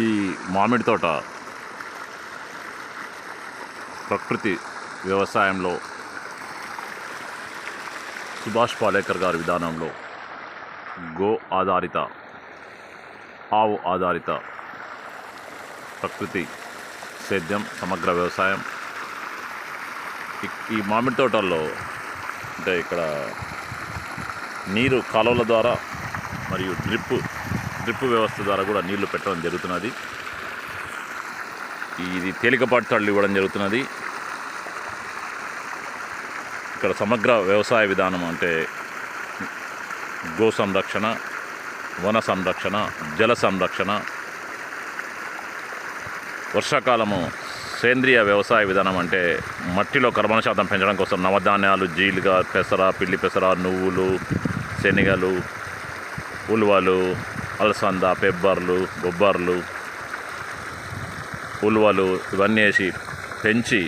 ఈ మామిడి తోట. ప్రకృతి వ్యవసాయంలో సుభాష్ పాలేకర్ గారి విధానంలో గో ఆధారిత ఆవు ఆధారిత ప్రకృతి సేద్యం సమగ్ర వ్యవసాయం. ఈ మామిడి తోటల్లో అంటే ఇక్కడ నీరు కాలువల ద్వారా మరియు డ్రిప్ డ్రిప్ వ్యవస్థ ద్వారా కూడా నీళ్ళు పెట్టడం జరుగుతున్నది. ఇది తేలికపాటి తళ్ళు ఇవ్వడం జరుగుతున్నది. ఇక్కడ సమగ్ర వ్యవసాయ విధానం అంటే గో సంరక్షణ వన సంరక్షణ జల సంరక్షణ. వర్షాకాలము సేంద్రియ వ్యవసాయ విధానం అంటే మట్టిలో కర్బన శాతం పెంచడం కోసం నవధాన్యాలు జీలుగా పెసర పిల్లి పెసర నువ్వులు శనగలు ఉలువలు అలసంద పెబ్బర్లు బొబ్బర్లు ఉల్వలు ఇవన్నీ వేసి పెంచి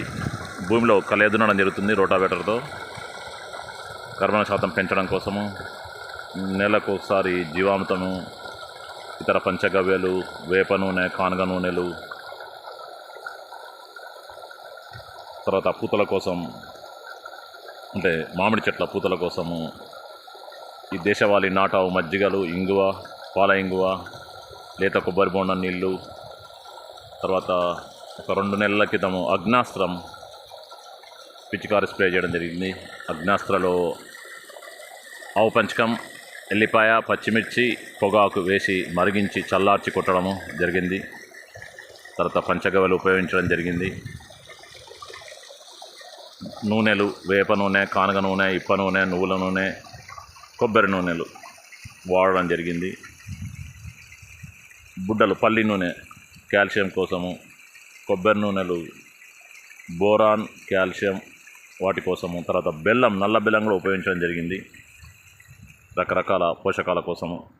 భూమిలో కలెదునడం జరుగుతుంది రోటావేటర్తో. కర్మణ శాతం పెంచడం కోసము నెలకు ఒకసారి జీవామృతము ఇతర పంచగవ్యలు వేప నూనె కానగ నూనెలు తర్వాత పూతల కోసం అంటే మామిడి చెట్ల పూతల కోసము ఈ దేశవాళీ నాటావు మజ్జిగలు ఇంగువ పాల ఇంగువ లేత కొబ్బరి బొండ నీళ్ళు తర్వాత ఒక రెండు నెలల క్రితము అగ్నాస్త్రం పిచికారి స్ప్రే చేయడం జరిగింది. అగ్నాస్త్రలో ఆవు పంచకం ఎల్లిపాయ పచ్చిమిర్చి పొగాకు వేసి మరిగించి చల్లార్చి కొట్టడము జరిగింది. తర్వాత పంచగవ్యలు ఉపయోగించడం జరిగింది. నూనెలు వేప నూనె కానగ నూనె ఇప్ప నూనె నువ్వుల నూనె కొబ్బరి నూనెలు వాడడం జరిగింది. బుడ్డలు పల్లి నూనె కాల్షియం కోసము కొబ్బరి నూనెలు బోరాన్ కాల్షియం వాటి కోసము తర్వాత బెల్లం నల్ల బెల్లం కూడా ఉపయోగించడం జరిగింది. రకరకాల పోషకాల కోసము.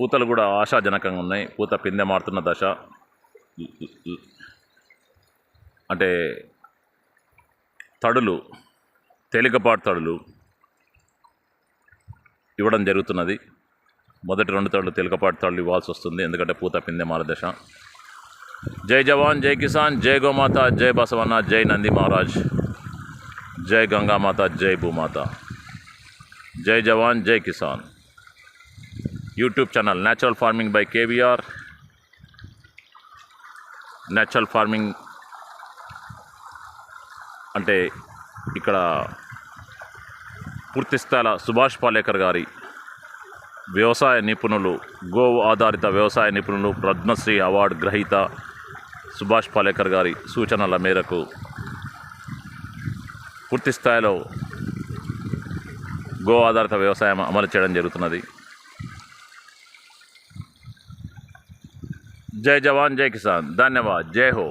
పూతలు కూడా ఆశాజనకంగా ఉన్నాయి. పూత పిందె మారుతున్న దశ. అంటే తడులు తేలికపాటు తడులు ఇవ్వడం జరుగుతున్నది. మొదటి రెండు తాళ్ళు తేలికపాటి తాళ్ళు ఇవ్వాల్సి వస్తుంది. ఎందుకంటే పూత పిందె మారదశ జై జవాన్ జై కిసాన్ జై గోమాత జై బసవన్న జై నంది మహారాజ్. జై గంగామాత జై భూమాత. జై జవాన్ జై Kisan. YouTube channel natural farming by KVR. Natural farming అంటే ఇక్కడ పూర్తిస్థాయిల సుభాష్ పాలేకర్ గారి వ్యవసాయ నిపుణులు గో ఆధారిత వ్యవసాయ నిపుణులు పద్మశ్రీ అవార్డు గ్రహీత సుభాష్ పాలేకర్ గారి సూచనల మేరకు పూర్తి స్థాయిలో గో ఆధారిత వ్యవసాయం అమలు చేయడం జరుగుతున్నది. జై జవాన్ జై కిసాన్. ధన్యవాద్. జై హో.